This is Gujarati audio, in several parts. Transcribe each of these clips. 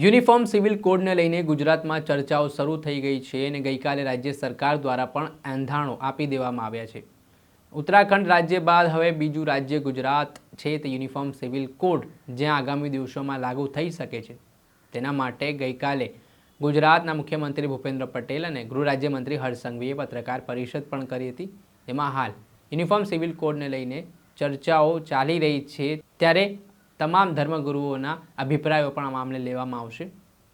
યુનિફોર્મ સિવિલ કોડને લઈને ગુજરાતમાં ચર્ચાઓ શરૂ થઈ ગઈ છે અને ગઈકાલે રાજ્ય સરકાર દ્વારા પણ એંધાણો આપી દેવામાં આવ્યા છે. ઉત્તરાખંડ રાજ્ય બાદ હવે બીજું રાજ્ય ગુજરાત છે તે યુનિફોર્મ સિવિલ કોડ જ્યાં આગામી દિવસોમાં લાગુ થઈ શકે છે. તેના માટે ગઈકાલે ગુજરાતના મુખ્યમંત્રી ભૂપેન્દ્ર પટેલ અને ગૃહ રાજ્યમંત્રી હર્ષ પત્રકાર પરિષદ પણ કરી હતી. તેમાં હાલ યુનિફોર્મ સિવિલ કોડને લઈને ચર્ચાઓ ચાલી રહી છે. ત્યારે તમામ ધર્મગુરુઓના અભિપ્રાયો પણ આ મામલે લેવામાં આવશે.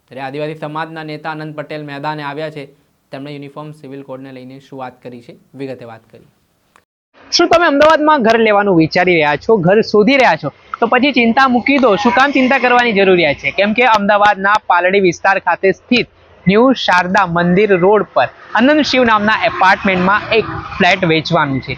ત્યારે આદિવાસી સમાજના નેતા આનંદ પટેલ મેદાને આવ્યા છે. તેમણે યુનિફોર્મ સિવિલ કોડને લઈને શું વાત કરી છે? વિગતે વાત કરી શું તમે અમદાવાદમાં ઘર લેવાનું વિચારી રહ્યા છો? ઘર શોધી રહ્યા છો? તો પછી ચિંતા મૂકી દો. શું કામ ચિંતા કરવાની જરૂરિયાત છે? કેમ કે અમદાવાદના પાલડી વિસ્તાર ખાતે સ્થિત ન્યૂ શારદા મંદિર રોડ પર અનંત શિવ નામના એપાર્ટમેન્ટમાં એક ફ્લેટ વેચવાનું છે.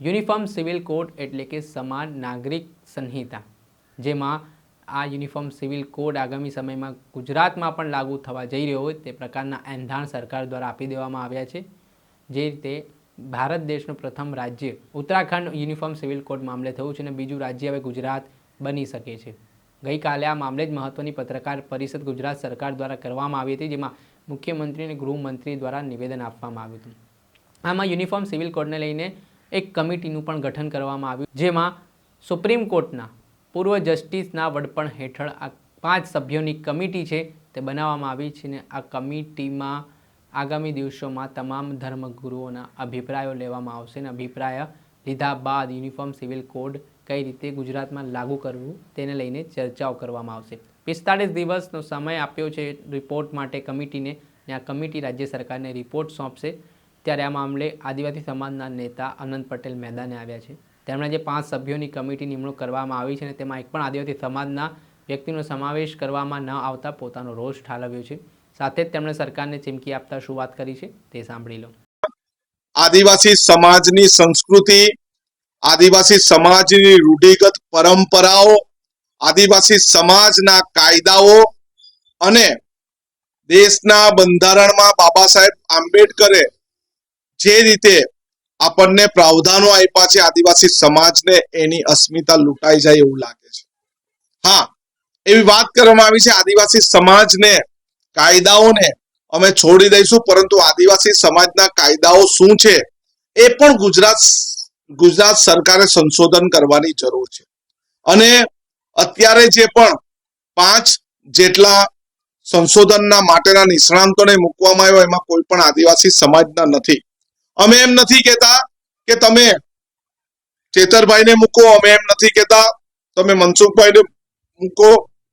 યુનિફોર્મ સિવિલ કોડ એટલે કે સમાન નાગરિક સંહિતા, જેમાં આ યુનિફોર્મ સિવિલ કોડ આગામી સમયમાં ગુજરાતમાં પણ લાગુ થવા જઈ રહ્યો હોય તે પ્રકારના એંધાણ સરકાર દ્વારા આપી દેવામાં આવ્યા છે. જે રીતે ભારત દેશનું પ્રથમ રાજ્ય ઉત્તરાખંડ યુનિફોર્મ સિવિલ કોડ મામલે થયું છે અને બીજું રાજ્ય હવે ગુજરાત બની શકે છે. ગઈકાલે આ મામલે જ મહત્વની પત્રકાર પરિષદ ગુજરાત સરકાર દ્વારા કરવામાં આવી હતી, જેમાં મુખ્યમંત્રી અને ગૃહમંત્રી દ્વારા નિવેદન આપવામાં આવ્યું હતું. આમાં યુનિફોર્મ સિવિલ કોડને લઈને એક કમિટીનું પણ ગઠન કરવામાં આવ્યું, જેમાં સુપ્રીમ કોર્ટના પૂર્વ જસ્ટિસના વડપણ હેઠળ આ પાંચ સભ્યોની કમિટી છે તે બનાવવામાં આવી છે ને આ કમિટીમાં આગામી દિવસોમાં તમામ ધર્મગુરુઓના અભિપ્રાયો લેવામાં આવશે અને અભિપ્રાય લીધા બાદ યુનિફોર્મ સિવિલ કોડ કઈ રીતે ગુજરાતમાં લાગુ કરવું તેને લઈને ચર્ચાઓ કરવામાં આવશે. પિસ્તાળીસ દિવસનો સમય આપ્યો છે રિપોર્ટ માટે કમિટીને ને આ કમિટી રાજ્ય સરકારને રિપોર્ટ સોંપશે. ત્યારે આ મામલે આદિવાસી સમાજના નેતા અનંત પટેલ મેદાને આવ્યા છે. તેમણે જે પાંચ સભ્યોની કમિટી નિમણૂક કરવામાં આવી છે અને તેમાં એક પણ આદિવાસી સમાજના વ્યક્તિનો સમાવેશ કરવામાં ન આવતા પોતાનો રોષ ઠાલવ્યો છે. સાથે જ તેમણે સરકારને ચીમકી આપતા શું વાત કરી છે તે સાંભળી લો. આદિવાસી સમાજની સંસ્કૃતિ, આદિવાસી સમાજની રૂઢિગત પરંપરાઓ, આદિવાસી સમાજના કાયદાઓ અને દેશના બંધારણમાં બાબા સાહેબ આંબેડકરે જે રીતે આપણને પ્રાવધાનો આપ્યા છે આદિવાસી સમાજને એની અસ્મિતા લૂંટાઈ જાય એવું લાગે છે. હા, એવી વાત કરવામાં આવી છે આદિવાસી સમાજને કાયદાઓને અમે છોડી દઈશું, પરંતુ આદિવાસી સમાજના કાયદાઓ શું છે એ પણ ગુજરાત ગુજરાત સરકારે સંશોધન કરવાની જરૂર છે. અને અત્યારે જે પણ પાંચ જેટલા સંશોધનના માટેના નિષ્ણાંતોને મૂકવામાં આવ્યો, એમાં કોઈ પણ આદિવાસી સમાજના નથી. અમે એમ નથી કહેતા કે તમે ચેતરભાઈને મૂકો, અમે એમ નથી કહેતા, તમે મનસુખભાઈને મૂકો,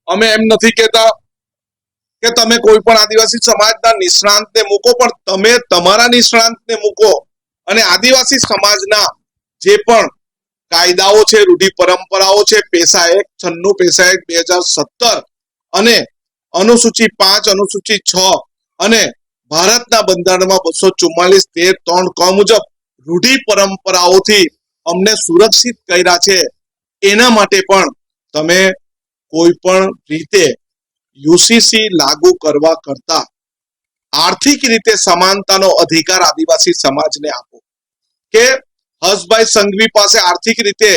અમે એમ નથી કહેતા કે તમે કોઈ પણ આદિવાસી સમાજના નિષ્ણાંતને મૂકો, પણ તમે તમારા નિષ્ણાંતને મૂકો. અને આદિવાસી સમાજના જે પણ કાયદાઓ છે, રૂઢિ પરંપરાઓ છે, પેશા એક, છન્નું પેશા એક, બે હજાર સત્તર અને અનુસૂચિ પાંચ, અનુસૂચિ છ અને બંધારણમાં બસો ચુમ્માલીસ તેર ત્રણ ક મુજબ રૂઢિ પરંપરાઓથી અમને સુરક્ષિત કર્યા છે. એના માટે પણ તમે કોઈ પણ રીતે યુસીસી લાગુ કરવા કરતા આર્થિક રીતે સમાનતાનો અધિકાર આદિવાસી સમાજને આપો. કે હર્ષભાઈ સંઘવી પાસે આર્થિક રીતે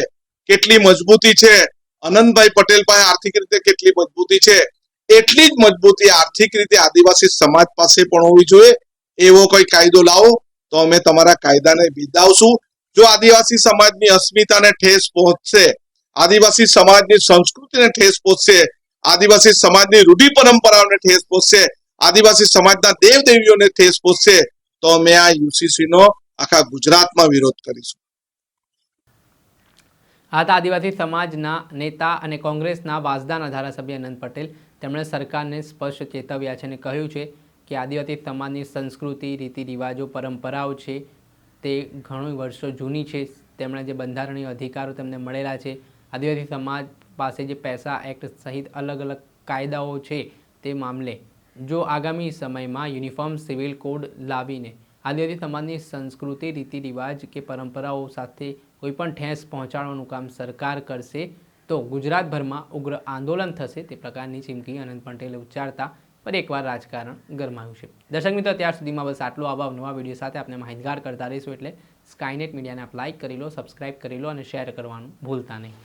કેટલી મજબૂતી છે? અનંતભાઈ પટેલ પાસે આર્થિક રીતે કેટલી મજબૂતી છે? એટલી જ મજબૂતી આર્થિક રીતે આદિવાસી સમાજ પાસે પણ હોવી જોઈએ. એવો કોઈ કાયદો લાવો, તો અમે તમારા કાયદાને બિરદાવશું. જો આદિવાસી સમાજની અસ્મિતાને ઠેસ પહોંચશે, આદિવાસી સમાજની સંસ્કૃતિને ઠેસ પહોંચશે, આદિવાસી સમાજની રૂઢિ પરંપરાઓને ઠેસ પહોંચશે, આદિવાસી સમાજના દેવ દેવીઓને ઠેસ પહોંચશે, તો અમે આ યુસીસી નો આખા ગુજરાતમાં વિરોધ કરીશું. આ આદિવાસી સમાજના નેતા અને કોંગ્રેસના વાસદાના ધારાસભ્ય અનંત પટેલ તેમણે સરકારને સ્પષ્ટ ચેતવ્યા છે અને કહ્યું છે કે આદિવાસી સમાજની સંસ્કૃતિ, રીતિ રિવાજો, પરંપરાઓ છે, તે ઘણું વર્ષો જૂની છે. તેમણે જે બંધારણીય અધિકારો તેમને મળેલા છે. આદિવાસી સમાજ પાસે જે પૈસા એક્ટ સહિત અલગ અલગ કાયદાઓ છે તે મામલે જો આગામી સમયમાં યુનિફોર્મ સિવિલ કોડ લાવીને આદિવાસી સમાજની સંસ્કૃતિ, રીતિ રિવાજ કે પરંપરાઓ સાથે કોઈપણ ઠેસ પહોંચાડવાનું કામ સરકાર કરશે, તો ગુજરાતભરમાં ઉગ્ર આંદોલન થશે તે પ્રકારની ચીમકી અનંત પટેલે ઉચ્ચારતા ફરી એકવાર રાજકારણ ગરમાયું છે. દર્શક મિત્રો, ત્યાર સુધીમાં બસ આટલો આવા નવા વીડિયો સાથે આપણે માહિતગાર કરતા રહીશું એટલે સ્કાયનેટ મીડિયાને આપ લાઇક કરી લો સબસ્ક્રાઇબ કરી લો અને શેર કરવાનું ભૂલતા નહીં.